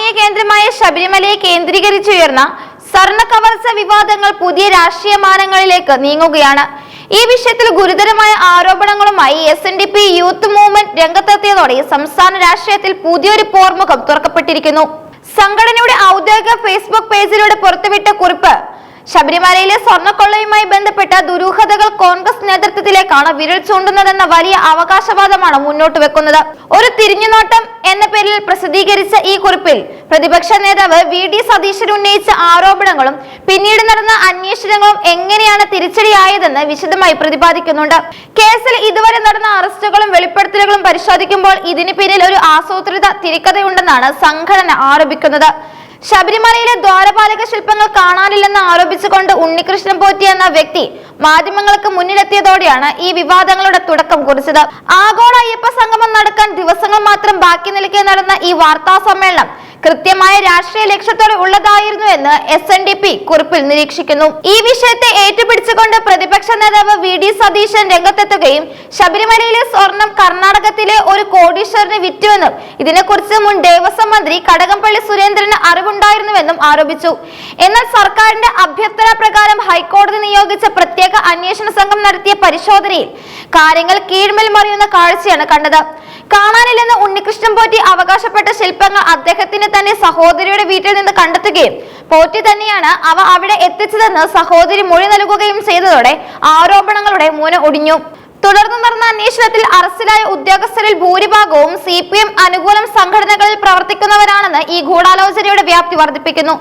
ആത്മീയ കേന്ദ്രമായ ശബരിമലയെ കേന്ദ്രീകരിച്ചുയർന്ന സ്വർണ കവർച്ച വിവാദങ്ങൾ പുതിയ രാഷ്ട്രീയ മാനങ്ങളിലേക്ക് നീങ്ങുകയാണ്. ഈ വിഷയത്തിൽ ഗുരുതരമായ ആരോപണങ്ങളുമായി S N D P youth movement രംഗത്തെത്തിയതോടെ സംസ്ഥാന രാഷ്ട്രീയത്തിൽ പുതിയൊരു പോർമുഖം തുറക്കപ്പെട്ടിരിക്കുന്നു. സംഘടനയുടെ ഔദ്യോഗിക ഫേസ്ബുക്ക് പേജിലൂടെ പുറത്തുവിട്ട കുറിപ്പ് ശബരിമലയിലെ സ്വർണക്കൊള്ളയുമായി ബന്ധപ്പെട്ട ദുരൂഹതകൾ കോൺഗ്രസ് നേതൃത്വത്തിലേക്കാണ് വിരൽ ചൂണ്ടുന്നതെന്ന വലിയ അവകാശവാദമാണ് മുന്നോട്ട് വെക്കുന്നത് ഒരു തിരിഞ്ഞുനോട്ടം എന്ന പേരിൽ പ്രസിദ്ധീകരിച്ച ഈ കുറിപ്പിൽ പ്രതിപക്ഷ നേതാവ് വി ഡി സതീശൻ ഉന്നയിച്ച ആരോപണങ്ങളും പിന്നീട് നടന്ന അന്വേഷണങ്ങളും എങ്ങനെയാണ് തിരിച്ചടിയായതെന്ന് വിശദമായി പ്രതിപാദിക്കുന്നുണ്ട്. കേസിൽ ഇതുവരെ നടന്ന അറസ്റ്റുകളും വെളിപ്പെടുത്തലുകളും പരിശോധിക്കുമ്പോൾ ഇതിന് പിന്നിൽ ഒരു ആസൂത്രിത തിരിക്കഥയുണ്ടെന്നാണ് സംഘടന ആരോപിക്കുന്നത്. ശബരിമലയിലെ ദ്വാരപാലക ശില്പങ്ങൾ കാണാനില്ലെന്ന് ആരോപിച്ചുകൊണ്ട് ഉണ്ണികൃഷ്ണൻ പോറ്റി എന്ന വ്യക്തി മാധ്യമങ്ങൾക്ക് മുന്നിലെത്തിയതോടെയാണ് ഈ വിവാദങ്ങളുടെ തുടക്കം കുറിച്ചത്. ആഗോള അയ്യപ്പ സംഗമം നടക്കാൻ ദിവസങ്ങൾ മാത്രം ബാക്കി നിൽക്കെ നടന്ന ഈ വാർത്താ സമ്മേളനം കൃത്യമായ രാഷ്ട്രീയ ലക്ഷ്യത്തോടെ ഉള്ളതായിരുന്നു എന്ന് എസ് എൻ ഡി പി കുറിപ്പിൽ നിരീക്ഷിക്കുന്നു. ഈ വിഷയത്തെ ഏറ്റുപിടിച്ചുകൊണ്ട് പ്രതിപക്ഷ നേതാവ് വി ഡി സതീശൻ രംഗത്തെത്തുകയും ശബരിമലയിലെ സ്വർണം കർണാടകത്തിലെ ഒരു കോടീശ്വരന് വിറ്റുവെന്നും ഇതിനെക്കുറിച്ച് മുൻ ദേവസ്വം മന്ത്രി കടകംപള്ളി സുരേന്ദ്രന് അറിവുണ്ടായിരുന്നുവെന്നും ആരോപിച്ചു. എന്നാൽ സർക്കാരിന്റെ അഭ്യർത്ഥന പ്രകാരം ഹൈക്കോടതി നിയോഗിച്ച പ്രത്യേക അന്വേഷണ സംഘം നടത്തിയ പരിശോധനയിൽ കാര്യങ്ങൾ കീഴ്മേൽ മറിയുന്ന കാഴ്ചയാണ് കണ്ടത്. കാണാനില്ലെന്ന് ഉണ്ണികൃഷ്ണൻ പോറ്റി അവകാശപ്പെട്ട ശില്പങ്ങൾ അദ്ദേഹത്തിന്റെ തന്നെ സഹോദരിയുടെ വീട്ടിൽ നിന്ന് കണ്ടെത്തുകയും പോറ്റി തന്നെയാണ് അവ അവിടെ എത്തിച്ചതെന്ന് സഹോദരി മൊഴി നൽകുകയും ചെയ്തതോടെ ആരോപണങ്ങളുടെ മൂന ഒടിഞ്ഞു. തുടർന്ന് നടന്ന അന്വേഷണത്തിൽ അറസ്റ്റിലായ ഉദ്യോഗസ്ഥരിൽ ഭൂരിഭാഗവും സി പി എം അനുകൂലം സംഘടനകളിൽ പ്രവർത്തിക്കുന്നവരാണെന്ന് ഈ ഗൂഢാലോചനയുടെ വ്യാപ്തി വർദ്ധിപ്പിക്കുന്നു.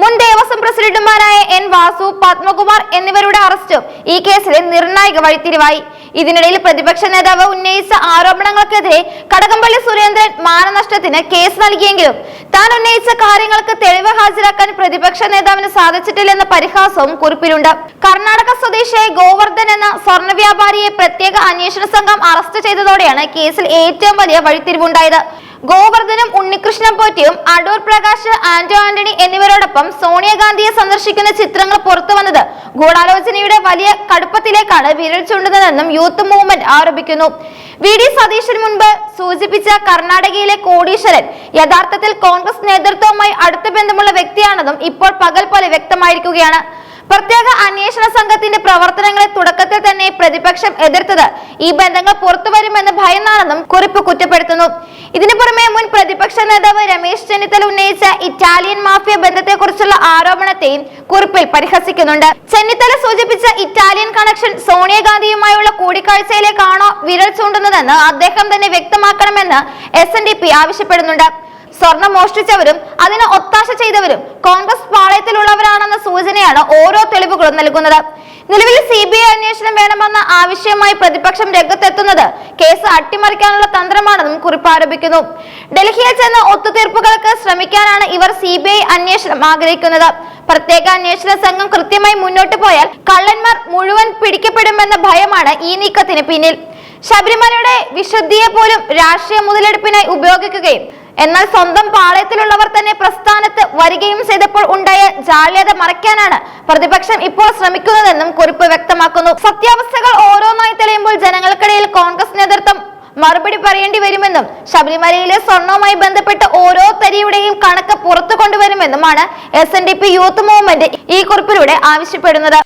മുൻ ദേവസ്വം പ്രസിഡന്റുമാരായ എൻ വാസു പത്മകുമാർ എന്നിവരുടെ അറസ്റ്റും ഈ കേസിലെ നിർണായക വഴിത്തിരിവായി. ഇതിനിടയിൽ പ്രതിപക്ഷ നേതാവ് ഉന്നയിച്ച ആരോപണങ്ങൾക്കെതിരെ കടകംപള്ളി സുരേന്ദ്രൻ മാനനഷ്ടത്തിന് കേസ് നൽകിയെങ്കിലും താൻ ഉന്നയിച്ച കാര്യങ്ങൾക്ക് തെളിവ് ഹാജരാക്കാൻ പ്രതിപക്ഷ നേതാവിന് സാധിച്ചിട്ടില്ലെന്ന പരിഹാസവും കുറിപ്പിലുണ്ട്. കർണാടക സ്വദേശിയായ ഗോവർദ്ധൻ എന്ന സ്വർണ വ്യാപാരിയെ പ്രത്യേക അന്വേഷണ സംഘം അറസ്റ്റ് ചെയ്തതോടെയാണ് കേസിൽ ഏറ്റവും വലിയ വഴിത്തിരിവുണ്ടായത്. ഗോവർദ്ധനും ഉണ്ണികൃഷ്ണൻ പോറ്റിയും അടൂർ പ്രകാശ് ആന്റോ ആന്റണി എന്നിവരോടൊപ്പം സോണിയാഗാന്ധിയെ സന്ദർശിക്കുന്ന ചിത്രങ്ങൾ പുറത്തു വന്നത് ഗൂഢാലോചനയുടെ വലിയ കടുപ്പത്തിലേക്കാണ് വിരൽ ചൂണ്ടുന്നതെന്നും യൂത്ത് മൂവ്മെന്റ് ആരോപിക്കുന്നു. വി. ഡി. സതീശന് മുൻപ് സൂചിപ്പിച്ച കർണാടകയിലെ കോടീശ്വരൻ യഥാർത്ഥത്തിൽ കോൺഗ്രസ് നേതൃത്വവുമായി അടുത്ത ബന്ധമുള്ള വ്യക്തിയാണെന്നും ഇപ്പോൾ പകൽ പോലെ വ്യക്തമായിരിക്കുകയാണ്. പ്രത്യേക അന്വേഷണ സംഘത്തിന്റെ പ്രവർത്തനങ്ങളെ തുടക്കത്തിൽ തന്നെ പ്രതിപക്ഷം എതിർത്തത് ഈ ബന്ധങ്ങൾ പുറത്തുവരുമെന്ന് ഭയന്നാണെന്നും കുറിപ്പ് കുറ്റപ്പെടുത്തുന്നു. ഇതിനു പുറമെ മുൻ പ്രതിപക്ഷ നേതാവ് രമേശ് ചെന്നിത്തല ഉന്നയിച്ച ഇറ്റാലിയൻ മാഫിയ ബന്ധത്തെക്കുറിച്ചുള്ള ആരോപണത്തെയും കുറിപ്പിൽ പരിഹസിക്കുന്നുണ്ട്. ചെന്നിത്തല സൂചിപ്പിച്ച ഇറ്റാലിയൻ കണക്ഷൻ സോണിയാഗാന്ധിയുമായുള്ള കൂടിക്കാഴ്ചയിലേക്കാണോ വിരൽ ചൂണ്ടുന്നതെന്ന് അദ്ദേഹം തന്നെ വ്യക്തമാക്കണമെന്ന് എസ് ആവശ്യപ്പെടുന്നുണ്ട്. സ്വർണം മോഷ്ടിച്ചവരും അതിന് ഒത്താശ ചെയ്തവരും കോൺഗ്രസ് പാളയത്തിലുള്ളവരാണെന്ന സൂചനയാണ് ഓരോ തെളിവുകളും നൽകുന്നത്. നിലവിൽ സി ബി ഐ അന്വേഷണം വേണമെന്ന ആവശ്യമായി പ്രതിപക്ഷം രംഗത്തെത്തുന്നത് കേസ് അട്ടിമറിക്കാനുള്ള തന്ത്രമാണെന്നും കുറിപ്പ് ആരോപിക്കുന്നു ഡൽഹിയിൽ ചെന്ന് ഒത്തുതീർപ്പുകൾക്ക് ശ്രമിക്കാനാണ് ഇവർ സി ബി ഐ അന്വേഷണം ആഗ്രഹിക്കുന്നത്. പ്രത്യേക അന്വേഷണ സംഘം കൃത്യമായി മുന്നോട്ട് പോയാൽ കള്ളന്മാർ മുഴുവൻ പിടിക്കപ്പെടുമെന്ന ഭയമാണ് ഈ നീക്കത്തിന് പിന്നിൽ. ശബരിമലയുടെ വിശുദ്ധിയെ പോലും രാഷ്ട്രീയ മുതലെടുപ്പിനായി ഉപയോഗിക്കുകയും എന്നാൽ സ്വന്തം പാളയത്തിലുള്ളവർ തന്നെ പ്രസ്ഥാനത്ത് വരികയും ചെയ്തപ്പോൾ ഉണ്ടായ ജാള്യത മറയ്ക്കാനാണ് പ്രതിപക്ഷം ഇപ്പോൾ ശ്രമിക്കുന്നതെന്നും കുറിപ്പ് വ്യക്തമാക്കുന്നു. സത്യാവസ്ഥകൾ ഓരോന്നായി തെളിയുമ്പോൾ ജനങ്ങൾക്കിടയിൽ കോൺഗ്രസ് നേതൃത്വം മറുപടി പറയേണ്ടി വരുമെന്നും ശബരിമലയിലെ സ്വർണവുമായി ബന്ധപ്പെട്ട ഓരോ തരിയുടെയും കണക്ക് പുറത്തു കൊണ്ടുവരുമെന്നുമാണ് എസ് യൂത്ത് മൂവ്മെന്റ് ഈ കുറിപ്പിലൂടെ ആവശ്യപ്പെടുന്നത്.